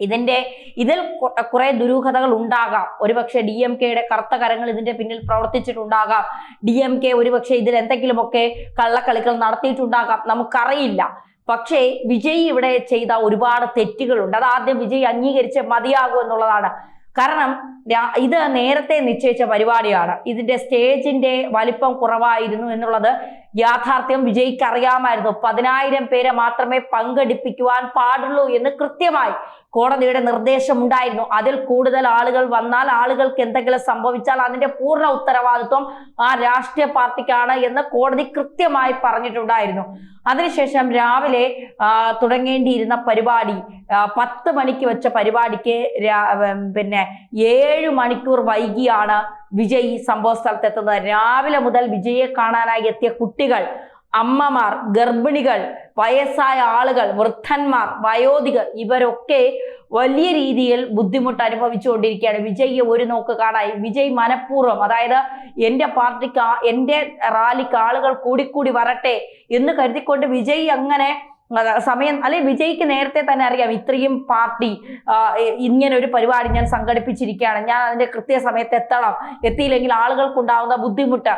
ഇതിന്റെ ഇതിൽ കുറെ ദുരൂഹതകൾ ഉണ്ടാകാം. ഒരുപക്ഷെ ഡി എം കെയുടെ കറുത്ത കരങ്ങൾ ഇതിന്റെ പിന്നിൽ പ്രവർത്തിച്ചിട്ടുണ്ടാകാം. ഡി എം കെ ഒരുപക്ഷെ ഇതിൽ എന്തെങ്കിലുമൊക്കെ കള്ളക്കളികൾ നടത്തിയിട്ടുണ്ടാകാം. നമുക്കറിയില്ല. പക്ഷേ വിജയ് ഇവിടെ ചെയ്ത ഒരുപാട് തെറ്റുകളുണ്ട്. അത് ആദ്യം വിജയ് അംഗീകരിച്ച് മതിയാകും എന്നുള്ളതാണ്. കാരണം ഇത് നേരത്തെ നിശ്ചയിച്ച പരിപാടിയാണ്. ഇതിന്റെ സ്റ്റേജിന്റെ വലിപ്പം കുറവായിരുന്നു എന്നുള്ളത് യാഥാർത്ഥ്യം വിജയിക്കറിയാമായിരുന്നു. പതിനായിരം പേരെ മാത്രമേ പങ്കെടുപ്പിക്കുവാൻ പാടുള്ളൂ എന്ന് കൃത്യമായി കോടതിയുടെ നിർദ്ദേശം ഉണ്ടായിരുന്നു അതിൽ കൂടുതൽ ആളുകൾ വന്നാൽ ആളുകൾക്ക് എന്തെങ്കിലും സംഭവിച്ചാൽ അതിന്റെ പൂർണ ഉത്തരവാദിത്വം ആ രാഷ്ട്രീയ പാർട്ടിക്കാണ് എന്ന് കോടതി കൃത്യമായി പറഞ്ഞിട്ടുണ്ടായിരുന്നു. അതിനുശേഷം രാവിലെ തുടങ്ങേണ്ടിയിരുന്ന പരിപാടി പത്ത് മണിക്ക് വെച്ച പരിപാടിക്ക് പിന്നെ ഏഴ് മണിക്കൂർ വൈകിയാണ് വിജയ് സംഭവ സ്ഥലത്തെത്തുന്നത്. രാവിലെ മുതൽ വിജയെ കാണാനായി എത്തിയ കുട്ടികൾ അമ്മമാർ ഗർഭിണികൾ വയസ്സായ ആളുകൾ വൃദ്ധന്മാർ വയോധികർ ഇവരൊക്കെ വലിയ രീതിയിൽ ബുദ്ധിമുട്ട് അനുഭവിച്ചുകൊണ്ടിരിക്കുകയാണ്. വിജയ്യെ ഒരു നോക്ക് കാണായി. വിജയ് മനഃപൂർവം അതായത് എന്റെ പാർട്ടിക്ക് എന്റെ റാലിക്ക് ആളുകൾ കൂടിക്കൂടി വരട്ടെ എന്ന് കരുതിക്കൊണ്ട് വിജയ് അങ്ങനെ സമയം അല്ലെ വിജയ്ക്ക് നേരത്തെ തന്നെ അറിയാം ഇത്രയും പാർട്ടി ഇങ്ങനെ ഒരു പരിപാടി ഞാൻ സംഘടിപ്പിച്ചിരിക്കുകയാണ്. ഞാൻ അതിന്റെ കൃത്യസമയത്ത് എത്തണം. എത്തിയില്ലെങ്കിൽ ആളുകൾക്കുണ്ടാവുന്ന ബുദ്ധിമുട്ട്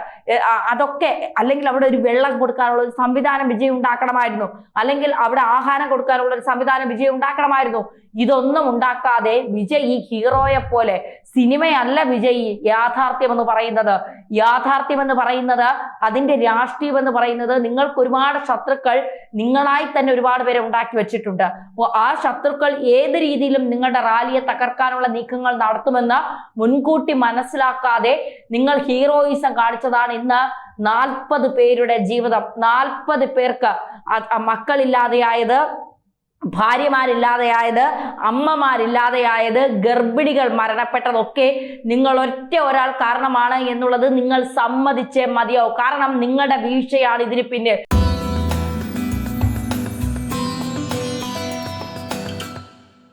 അതൊക്കെ അല്ലെങ്കിൽ അവിടെ ഒരു വെള്ളം കൊടുക്കാനുള്ള ഒരു സംവിധാനം വിജയം ഉണ്ടാക്കണമായിരുന്നു. അല്ലെങ്കിൽ അവിടെ ആഹാരം കൊടുക്കാനുള്ള ഒരു സംവിധാനം വിജയം ഉണ്ടാക്കണമായിരുന്നു. ഇതൊന്നും ഉണ്ടാക്കാതെ വിജയ് ഈ ഹീറോയെ പോലെ സിനിമയല്ല വിജയ് യാഥാർത്ഥ്യം എന്ന് പറയുന്നത്. യാഥാർത്ഥ്യം എന്ന് പറയുന്നത് അതിന്റെ രാഷ്ട്രീയം എന്ന് പറയുന്നത് നിങ്ങൾക്ക് ഒരുപാട് ശത്രുക്കൾ നിങ്ങളായി തന്നെ ഒരുപാട് പേരെ ഉണ്ടാക്കി വെച്ചിട്ടുണ്ട്. അപ്പോൾ ആ ശത്രുക്കൾ ഏത് രീതിയിലും നിങ്ങളുടെ റാലിയെ തകർക്കാനുള്ള നീക്കങ്ങൾ നടത്തുമെന്ന് മുൻകൂട്ടി മനസ്സിലാക്കാതെ നിങ്ങൾ ഹീറോയിസം കാണിച്ചതാണ് ഇന്ന് നാൽപ്പത് പേരുടെ ജീവിതം. നാൽപ്പത് പേർക്ക് മക്കളില്ലാതെയായത് ഭാര്യമാരില്ലാതെയായത് അമ്മമാരില്ലാതെയായത് ഗർഭിണികൾ മരണപ്പെട്ടതൊക്കെ നിങ്ങൾ ഒറ്റ ഒരാൾ കാരണമാണ് എന്നുള്ളത് നിങ്ങൾ സമ്മതിച്ചേ മതിയാവും. കാരണം നിങ്ങളുടെ വീഴ്ചയാണ് ഇതിന് പിന്നിൽ.